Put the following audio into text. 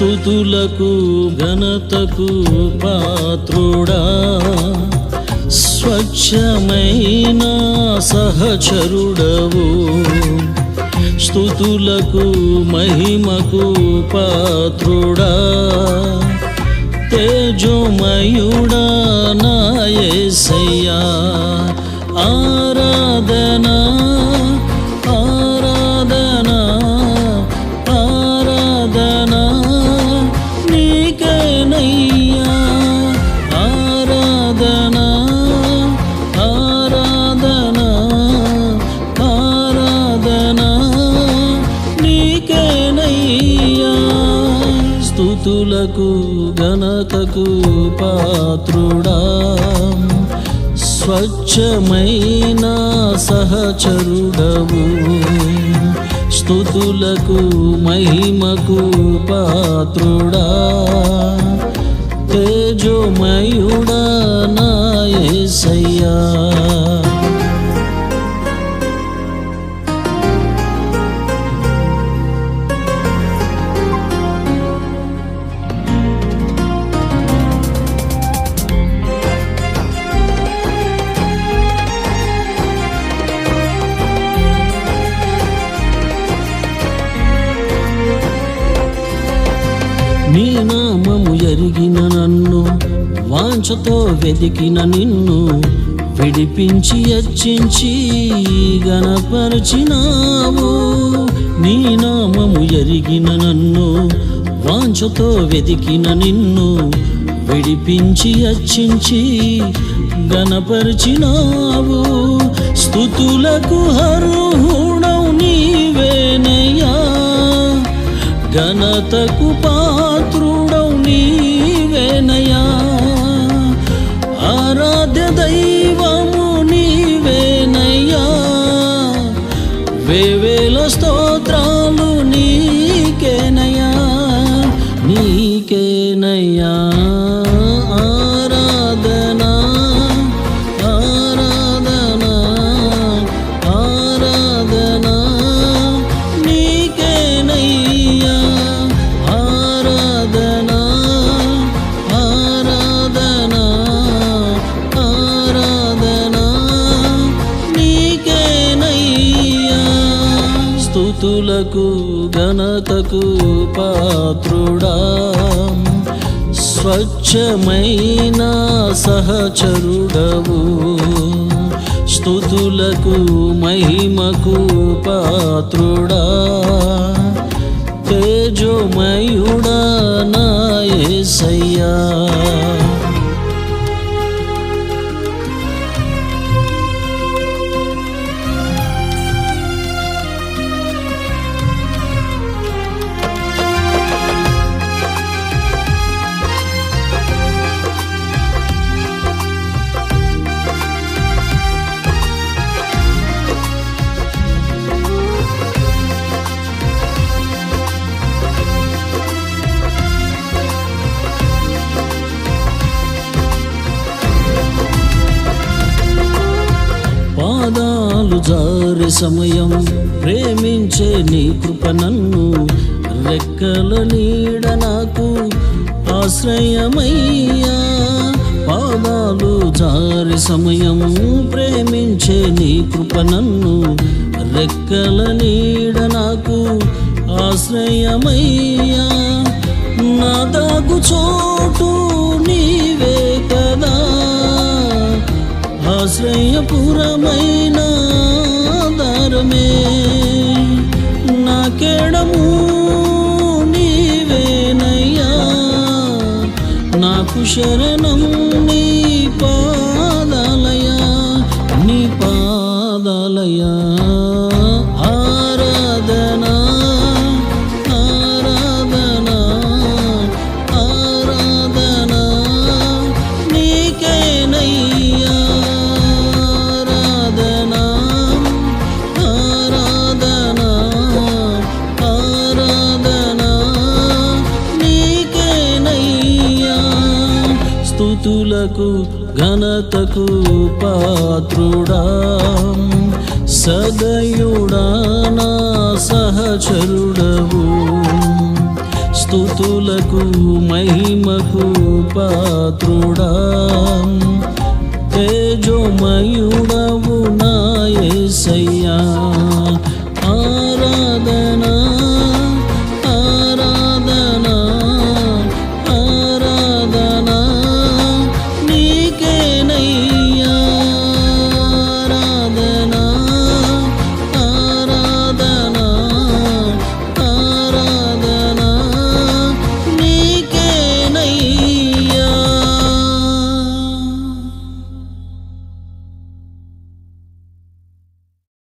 స్థుతులకు ఘనతకు పాత్రుడా. స్వచ్ఛమైన సహచరుడవు. స్థుతులకు మహిమకు పాత్రుడా. తేజోమయుడా నాయసయ్యా ఆరాధనా ఆరాధనా ఆరాధనా ఆరాధనా నీకేనయ్యా. స్థుతులకు గణతకు పాత్రుడా. స్వచ్ఛమైన సహచరుడవు. స్థుతులకు మహిమకు పాత్రుడా. తేజోమయుడా నాయసయ్యా ఎరిగిన నన్ను వాంఛతో వెదికిన నిన్ను విడిపించి అచ్చించి గణపరిచినావు నీ నామము ఎరిగిన నన్ను వాంఛతో వెదికిన నిన్ను విడిపించి అచ్చించి గణపరిచినావు స్థుతులకు హరుణం నీవేనయ్యా. ఘనతకు ప దైవము నీవేనయ్యా. స్థుతులకు ఘనతకు పాత్రుడా. స్వచ్ఛమైన సహచరుడవు. స్థుతులకు మహిమకు పాత్రుడా. తేజోమయుడా నాయసయ్యా జారి సమయం ప్రేమించే నీ కృప నన్ను రెక్కల నీడ నాకు ఆశ్రయమయ్యా. పాదాలు జారి సమయం ప్రేమించే నీ కృప నన్ను రెక్కల నీడ నాకు ఆశ్రయమయ్యా. నా దాగు చోటు నీవే కదా. ఆశ్రయపురమైన దారమే నాకెడము నీవేనయ్యా. నాకు శరణం నీ స్థుతులకు ఘనతకు పాత్రుడా. సదయుడా నా సహచరుడవు. స్థుతులకు మహిమకు పాత్రుడా. తేజోమయుడా